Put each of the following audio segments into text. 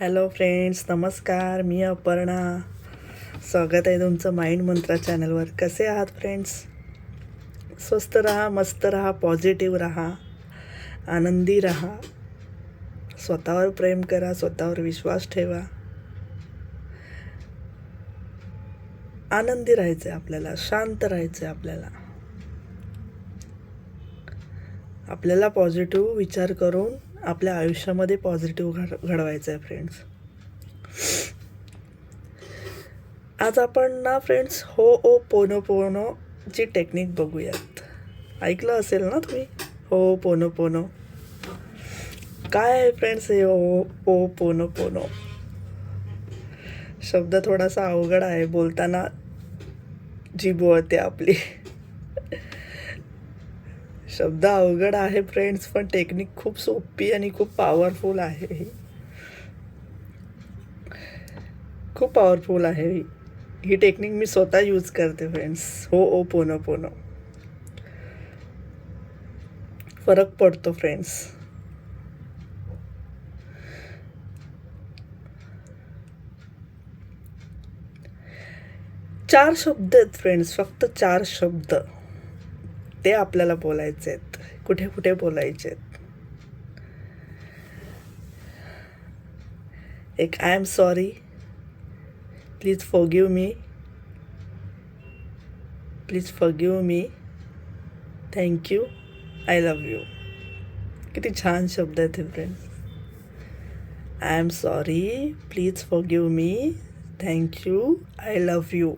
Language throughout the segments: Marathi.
हॅलो फ्रेंड्स नमस्कार. मी अपर्णा. स्वागत आहे तुमचं माइंड मंत्रा चॅनलवर. कसे आहात फ्रेंड्स स्वस्त राहा मस्त राहा पॉझिटिव्ह राहा आनंदी राहा. स्वतःवर प्रेम करा स्वतःवर विश्वास ठेवा. आनंदी राहायचं आहे आपल्याला शांत राहायचं आहे आपल्याला. आपल्याला पॉझिटिव्ह विचार करून आपल्या आयुष्यामध्ये पॉझिटिव्ह घड घडवायचं आहे फ्रेंड्स आज आपण ना फ्रेंड्स हो ओ पोनो पोनो ची टेक्निक बघूयात. ऐकलं असेल ना तुम्ही? हो पोनो पोनो. काय आहे फ्रेंड्स हे ओ ओ पोनो पोनो? शब्द थोडासा अवघड आहे बोलताना जी बोलते आपली. शब्द अवघड आहे फ्रेंड्स पण टेक्निक खूप सोपी आणि खूप पॉवरफुल आहे ही. खूप पॉवरफुल आहे ही. ही टेक्निक मी स्वतः यूज करते फ्रेंड्स हो ओ पोनो पोनो. फरक पडतो फ्रेंड्स चार शब्द आहेत फ्रेंड्स फक्त चार शब्द. ते आपल्याला बोलायचे आहेत कुठे कुठे बोलायचे आहेत एक I am sorry please forgive me please forgive me thank you I love you किती छान शब्द आहेत हे friend I am sorry please forgive me thank you I love you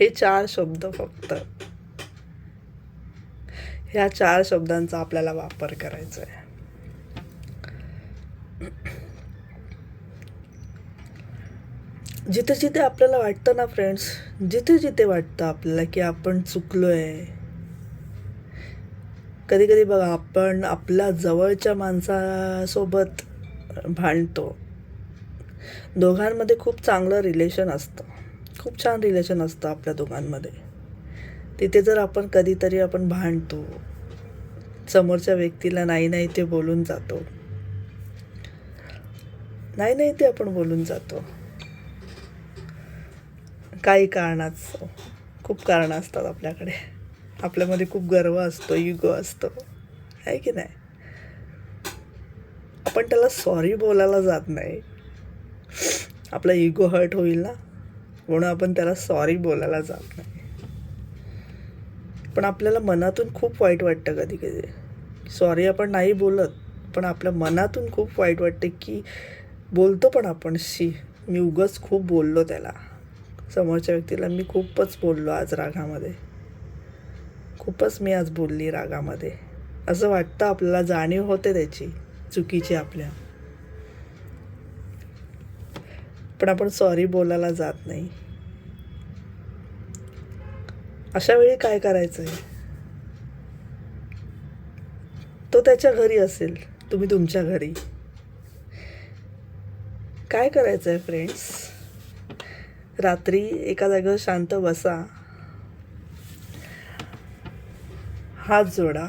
हे चार शब्द फक्त. ह्या चार शब्दांचा आपल्याला वापर करायचा आहे. जिथे जिथे आपल्याला वाटतं ना फ्रेंड्स जिथे जिथे वाटतं आपल्याला की आपण चुकलो आहे कधी कधी बघा आपण आपल्या जवळच्या माणसासोबत भांडतो. दोघांमध्ये खूप चांगलं रिलेशन असतं. खूप छान रिलेशन असतं आपल्या दोघांमध्ये. तिथे जर आपण कधीतरी आपण भांडतो समोरच्या व्यक्तीला नाही नाही ते बोलून जातो. नाही नाही ते आपण बोलून जातो. काही कारणाचं खूप कारणं असतात आपल्याकडे. आपल्यामध्ये खूप गर्व असतो युगो असतो. आहे की नाही? आपण त्याला सॉरी बोलायला जात नाही. आपला इगो हर्ट होईल ना? म्हणून आपण त्याला सॉरी बोलायला जात नाही. पण आपल्याला मनातून खूप वाईट वाटतं कधी कधी. सॉरी आपण नाही बोलत पण आपल्या मनातून खूप वाईट वाटते की बोलतो पण आपण शी मी उगच खूप बोललो त्याला. समोरच्या व्यक्तीला मी खूपच बोललो आज रागामध्ये. खूपच मी आज बोलली रागामध्ये. असं वाटतं आपल्याला जाणीव होते त्याची चुकीची आपल्या. पण आपण सॉरी बोलायला जात नाही. अशा वेळी काय करायचं आहे तो त्याच्या घरी असेल तुम्ही तुमच्या घरी. काय करायचं आहे फ्रेंड्स रात्री एका जागेवर शांत बसा. हात जोडा.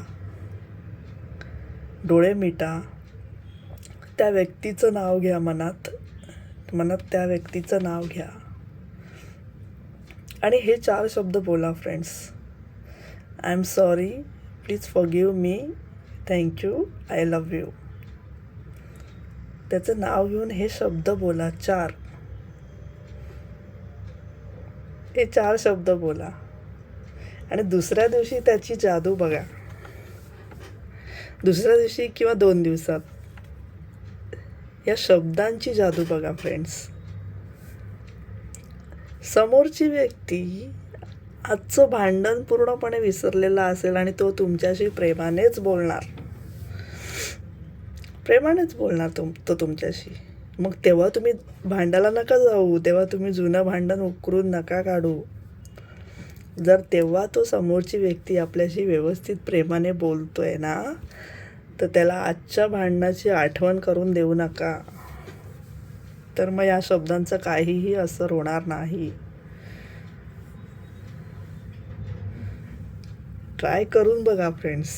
डोळे मिटा. त्या व्यक्तीचं नाव घ्या मनात. मनात त्या व्यक्तीचं नाव घ्या. आणि हे चार शब्द बोला friends I am sorry please forgive me thank you I love you त्याचं नाव घेऊन हे शब्द बोला चार. हे चार शब्द बोला. आणि दुसऱ्या दिवशी त्याची जादू बघा. दुसऱ्या दिवशी किंवा दोन दिवसात. या शब्दांची जादू बघा फ्रेंड्स समोरची व्यक्ती आजचं भांडण पूर्णपणे विसरलेला असेल आणि तो तुमच्याशी प्रेमानेच बोलणार. प्रेमानेच बोलणार तुम तो तुमच्याशी. मग तेव्हा तुम्ही भांडायला नका जाऊ तेव्हा तुम्ही जुनं भांडण उकरून नका काढू. जर तेव्हा तो समोरची व्यक्ती आपल्याशी व्यवस्थित प्रेमाने बोलतोय ना तर त्याला आजच्या भांडणाची आठवण करून देऊ नका. तर मग या शब्दांचं काहीही असर होणार नाही. ट्राय करून बघा फ्रेंड्स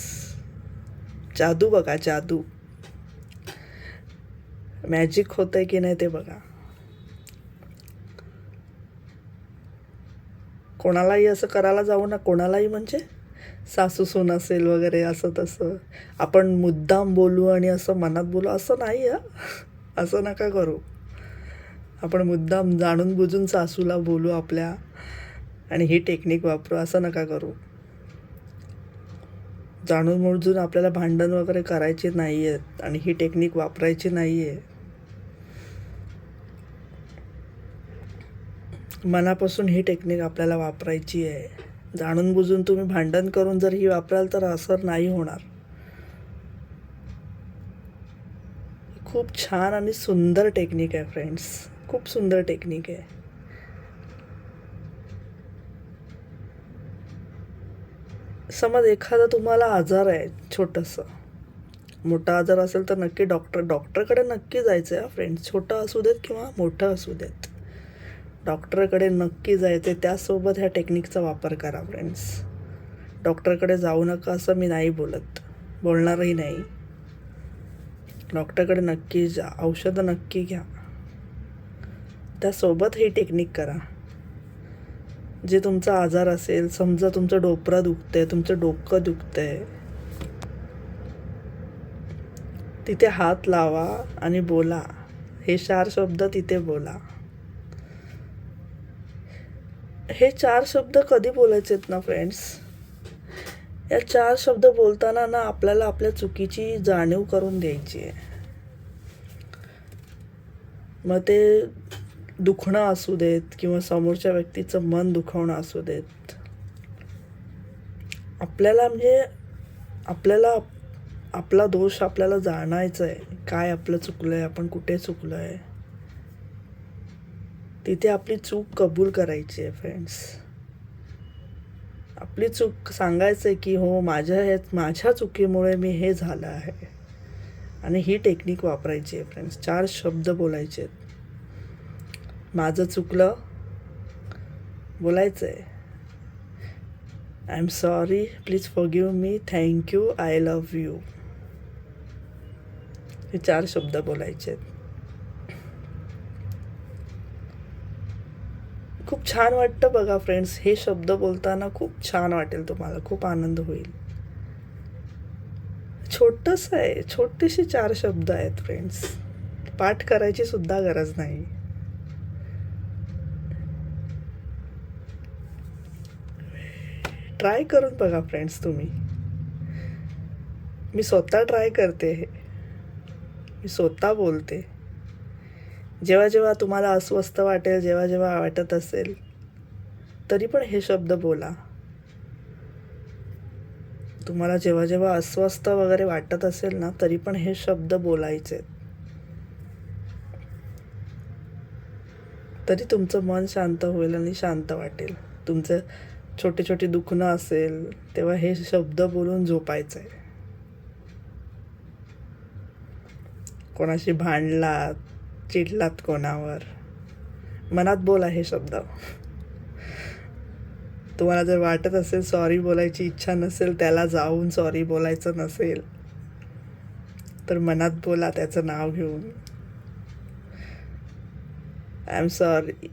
जादू बघा जादू. मॅजिक होतं आहे की नाही ते बघा. कोणालाही असं करायला जाऊ ना कोणालाही म्हणजे सासू सून असेल वगैरे असं तसं. आपण मुद्दाम बोलू आणि असं मनात बोलू असं नाही हा. असं नका करू. आपण मुद्दाम जाणून बुजून सासूला बोलू आपल्या आणि ही टेक्निक वापरू असं नका करू. जाणून बुजून आपल्याला भांडण वगैरे करायचे नाही आहेत आणि ही टेक्निक वापरायची नाही आहे मनापासून ही टेक्निक आपल्याला वापरायची आहे. जाणून बुजून तुम्ही भांडण करून जर ही वापराल तर असर नाही होणार. खूप छान आणि सुंदर टेक्निक आहे फ्रेंड्स खूप सुंदर टेक्निक आहे. समज एखादा तुम्हाला आजार आहे छोटंसं. मोठा आजार असेल तर नक्की डॉक्टर डॉक्टरकडे नक्की जायचं आहे फ्रेंड्स छोटं असू देत किंवा मोठं असू देत. डॉक्टरकडे नक्की जायचं आहे त्यासोबत ह्या टेक्निकचा वापर करा फ्रेंड्स डॉक्टरकडे जाऊ नका असं मी नाही बोलत. बोलणारही नाही. डॉक्टरकडे नक्की जा औषधं नक्की घ्या. त्यासोबत ही टेक्निक करा. जे तुमचा आजार असेल समजा तुमचं डोपरं दुखतंय तुमचं डोकं दुखतंय तिथे हात लावा आणि बोला. हे चार शब्द तिथे बोला. हे चार शब्द कधी बोलायचे आहेत ना फ्रेंड्स या चार शब्द बोलताना ना आपल्याला आपल्या चुकीची जाणीव करून द्यायची आहे. मग ते दुखणं असू देत किंवा समोरच्या व्यक्तीचं मन दुखवणं असू देत. आपल्याला म्हणजे आपल्याला आपला दोष आपल्याला जाणायचा आहे काय आपलं चुकलं आहे आपण कुठे चुकलो आहे तिथे आपली चूक कबूल करायची आहे फ्रेंड्स आपली चूक सांगायचं आहे की हो माझ्या ह्या माझ्या चुकीमुळे मी हे झालं आहे. आणि ही टेक्निक वापरायची आहे फ्रेंड्स चार शब्द बोलायचे आहेत माझं चुकलं. बोलायचं आहे I am sorry please forgive me thank you I love you हे चार शब्द बोलायचे आहेत. खूप छान वाटतं बघा फ्रेंड्स हे शब्द बोलताना खूप छान वाटेल तुम्हाला. खूप आनंद होईल. छोटंसं आहे. छोटेसे चार शब्द आहेत फ्रेंड्स पाठ करायची सुद्धा गरज नाही. ट्राय करून बघा फ्रेंड्स तुम्ही. मी स्वतः ट्राय करते हे. मी स्वतः बोलते. जेव्हा जेव्हा तुम्हाला अस्वस्थ वाटेल जेव्हा जेव्हा वाटत असेल तरी पण हे शब्द बोला. तुम्हाला जेव्हा जेव्हा अस्वस्थ वगैरे वाटत असेल ना तरी पण हे शब्द बोलायचे. तरी तुमचं मन शांत होईल आणि शांत वाटेल. तुमचं छोटी छोटी दुखणं असेल तेव्हा हे शब्द बोलून झोपायचं आहे कोणाशी भांडलात चिडलात कोणावर? मनात बोला हे शब्द. तुम्हाला जर वाटत असेल सॉरी बोलायची इच्छा नसेल त्याला जाऊन सॉरी बोलायचं नसेल तर मनात बोला त्याचं नाव घेऊन. I am sorry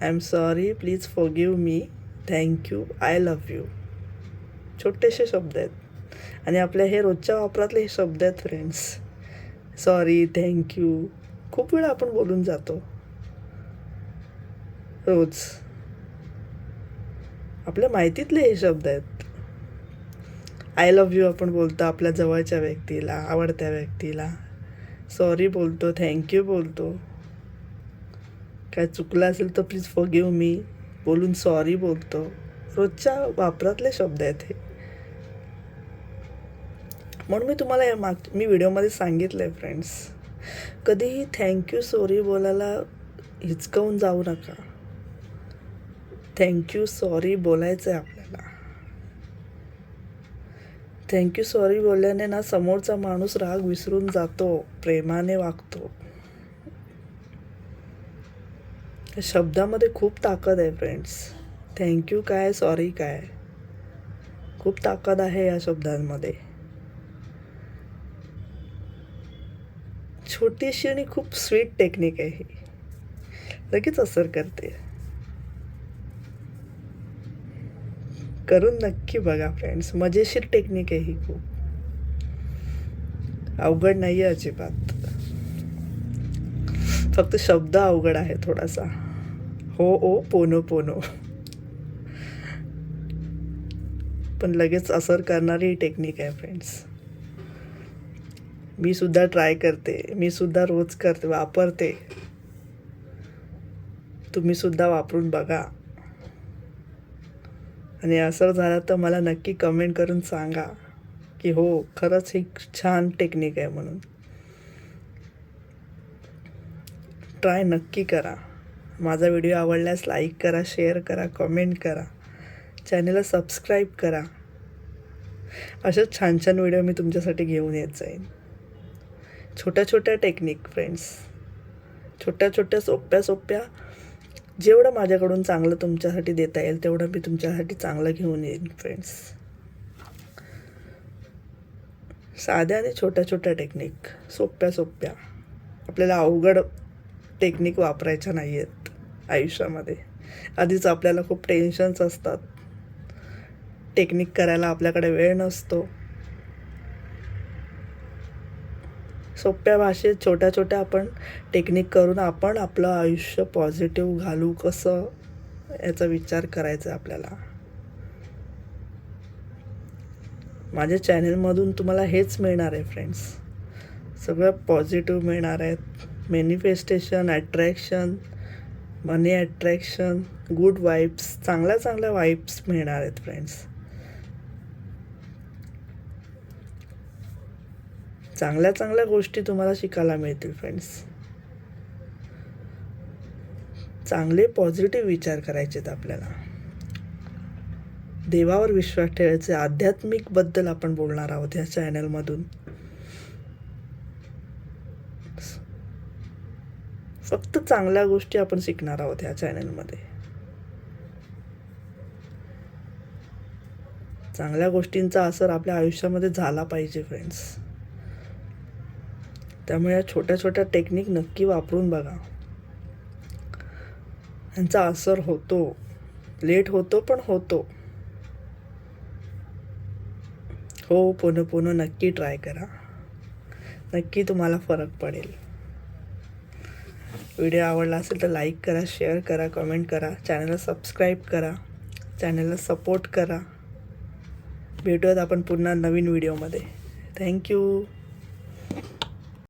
I am sorry please forgive me thank you I love you छोटेसे शब्द आहेत. आणि आपल्या हे रोजच्या वापरातले हे शब्द आहेत फ्रेंड्स सॉरी थँक्यू खूप वेळा आपण बोलून जातो. रोज. आपल्या माहितीतले हे शब्द आहेत. आय लव्ह यू आपण बोलतो आपल्या जवळच्या व्यक्तीला आवडत्या व्यक्तीला. सॉरी बोलतो थँक्यू बोलतो. काय चुकलं असेल तर प्लीज फॉरगिव्ह मी बोलून सॉरी बोलतो. रोजच्या वापरातले शब्द आहेत हे. म्हणून मी तुम्हाला या माग मी व्हिडिओमध्ये सांगितलं आहे फ्रेंड्स कधीही थँक्यू सॉरी बोलायला हिचकवून जाऊ नका. थँक्यू सॉरी बोलायचं आहे आपल्याला. थँक्यू सॉरी बोलल्याने ना समोरचा माणूस राग विसरून जातो प्रेमाने वागतो. त्या शब्दामध्ये खूप ताकद आहे फ्रेंड्स थँक्यू काय? सॉरी काय? खूप ताकद आहे या शब्दांमध्ये. छोटीशी आणि खूप स्वीट टेक्निक आहे ही. लगेच असर करते. करून नक्की बघा फ्रेंड्स मजेशीर टेक्निक आहे ही खूप. अवघड नाही आहे अजिबात. फक्त शब्द अवघड आहे थोडासा. हो ओ पोनो पोनो. पण लगेच असर करणारी ही टेक्निक आहे फ्रेंड्स मी सुद्धा ट्राय करते. मी सुद्धा रोज करते वापरते. तुम्ही सुद्धा वापरून बघा. आणि असर झाला तर मला नक्की कमेंट करून सांगा की हो खरंच ही छान टेक्निक आहे म्हणून. ट्राय नक्की करा. माझा व्हिडिओ आवडल्यास लाईक करा शेअर करा कमेंट करा. चॅनलला सबस्क्राईब करा. अशाच छान छान व्हिडिओ मी तुमच्यासाठी घेऊन येत जाईन छोट्या छोट्या टेक्निक फ्रेंड्स छोट्या छोट्या सोप्या सोप्या जेवढं माझ्याकडून चांगलं तुमच्यासाठी देता येईल तेवढं मी तुमच्यासाठी चांगलं घेऊन येईन फ्रेंड्स साध्या आणि छोट्या छोट्या टेक्निक सोप्या सोप्या आपल्याला अवघड टेक्निक वापरायच्या नाही आहेत आयुष्यामध्ये. आधीच आपल्याला खूप टेन्शन्स असतात. टेक्निक करायला आपल्याकडे वेळ नसतो. सोप्या भाषेत छोट्या छोट्या आपण टेक्निक करून आपण आपलं आयुष्य पॉझिटिव्ह घालू कसं याचा विचार करायचा आहे आपल्याला. माझ्या चॅनलमधून तुम्हाला हेच मिळणार आहे फ्रेंड्स सगळं पॉझिटिव्ह मिळणार आहेत manifestation attraction money attraction good vibes चांगल्या चांगल्या वाईब्स मिळणार आहेत फ्रेंड्स चांगल्या चांगल्या गोष्टी तुम्हाला शिकायला मिळतील फ्रेंड्स चांगले पॉझिटिव्ह विचार करायचे आहेत आपल्याला. देवावर विश्वास ठेवायचे आध्यात्मिकबद्दल आपण बोलणार आहोत ह्या चॅनलमधून फक्त चांगल्या गोष्टी आपण शिकणार आहोत ह्या चॅनलमध्ये. चांगल्या गोष्टींचा असर आपल्या आयुष्यामध्ये झाला पाहिजे फ्रेंड्स त्यामुळे या छोट्या छोट्या टेक्निक नक्की वापरून बघा. यांचा असर होतो. लेट होतो पण होतो. हो पुन्हा पुन्हा नक्की ट्राय करा. नक्की तुम्हाला फरक पडेल. व्हिडिओ आवडला असेल तर लाईक करा शेअर करा कमेंट करा. चॅनलला सबस्क्राईब करा. चॅनलला सपोर्ट करा. भेटूयात आपण पुन्हा नवीन व्हिडिओमध्ये थँक्यू